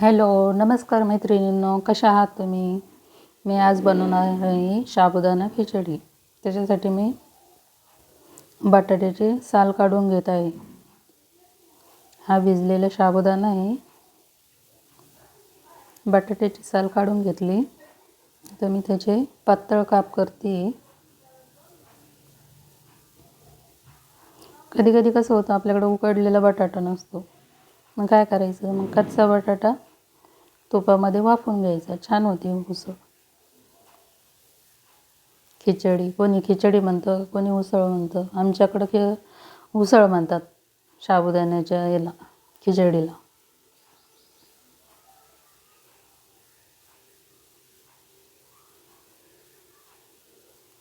Hello नमस्कार मैत्रिणींनो कशा आहात तुम्ही? मी आज बनवणार आहे साबुदाणा खिचडी. त्याच्यासाठी मी बटाट्याची साल काढून घेत आहे. हा भिजलेला साबुदाणा आहे. बटाट्याची साल काढून घेतली. तर मी त्याचे पातळ काप करते. कधी कधी कसं होतं आपल्याकडे उकडलेला बटाटा नसतो. मग काय करायचं? मग कच्चा बटाटा तुपामध्ये वाफून घ्यायचा. छान होती उसळ. खिचडी. कोणी खिचडी म्हणतं कोणी उसळ म्हणतं. आमच्याकडं की उसळ म्हणतात साबुदाण्याच्या याला खिचडीला.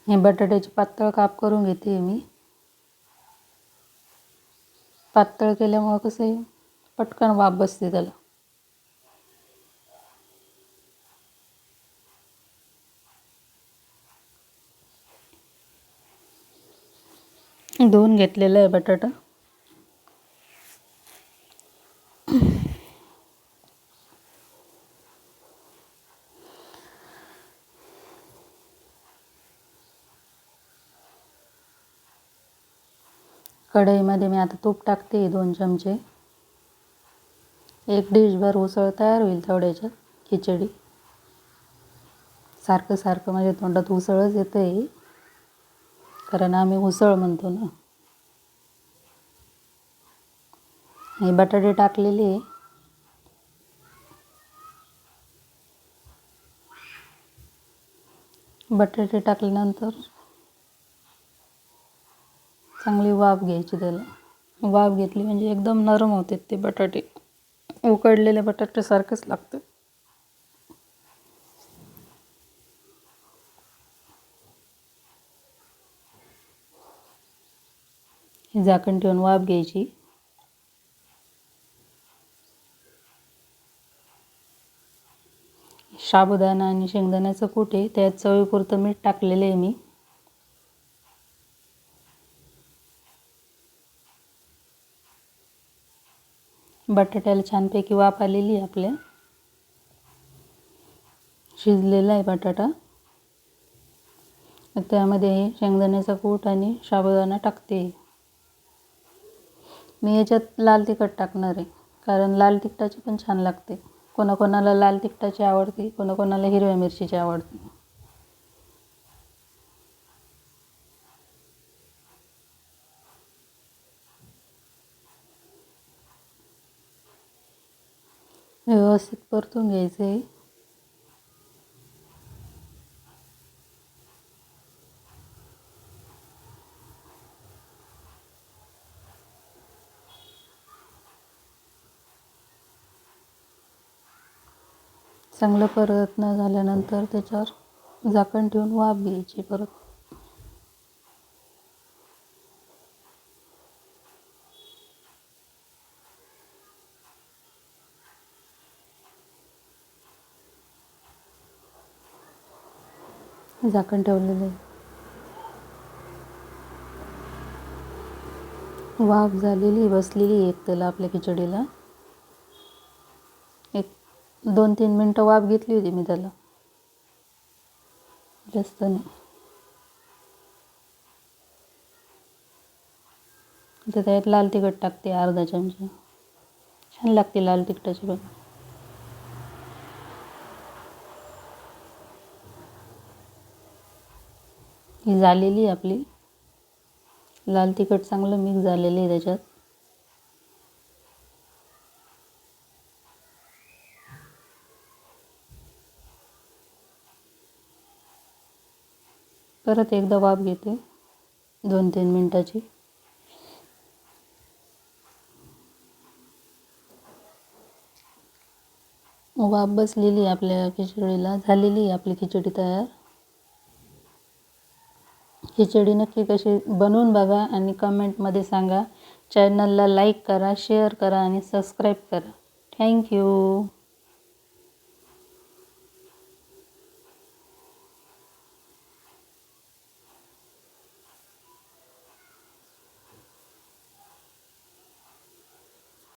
हे बटाट्याचे पातळ काप करून घेते मी. पातळ केल्यामुळं कसं आहे पटकन वाफ बसते त्याला. धुवून घेतलेला आहे बटाटा. कढईमध्ये मी आता तूप टाकते दोन चमचे. एक डिशभर उसळ तयार होईल तेवढ्याच्यात खिचडी. सारखं सारखं माझ्या तोंडात उसळच येतं आहे कारण आम्ही उसळ म्हणतो ना. हे बटाटे टाकलेले. आहे बटाटे टाकल्यानंतर चांगली वाफ घ्यायची त्याला. वाफ घेतली म्हणजे एकदम नरम होते ते बटाटे. उकडलेले बटाट्यासारखंच लागतं ही झाकण ठेवून वाफ घ्यायची. साबुदाणा आणि शेंगदाण्याचं कूट आहे त्यात चवीपुरतं मीठ टाकलेलं आहे मी. बटाट्याला छानपैकी वाफ आलेली आहे आपल्या. शिजलेला आहे बटाटा. त्यामध्ये शेंगदाण्याचा कूट आणि साबुदाणा टाकते. मी याच्यात लाल तिखट टाकणार आहे. कारण लाल तिखटाची पण छान लागते. कोणाकोणाला लाल तिखटाची आवडते कोणाकोणाला हिरव्या मिरचीची आवडते. व्यवस्थित परतून घ्यायचं आहे चांगलं परतणं झाल्यानंतर त्याच्यावर झाकण ठेवून वाफ घ्यायची परत. झाकण ठेवलेलं आहे. वाफ झालेली बसलेली एक त्याला आपल्या खिचडीला. एक दोन तीन मिनटं वाफ घेतली होती मी त्याला. जास्त नाही. त्यात लाल तिखट टाकते अर्धा चमचा. छान लागते लाल तिखटाची पण. ही झालेली आपली. लाल तिखट चांगलं मिक्स झालेलं आहे त्याच्यात. परत एकदा वाफ घेते दोन तीन मिनटाची. वाफ बसलेली आपल्या खिचडीला झालेली आपली खिचडी तयार. खिचडी नक्की कशी बनवून बघा आणि कमेंटमध्ये सांगा. चॅनलला लाईक करा शेअर करा आणि सबस्क्राईब करा. थँक्यू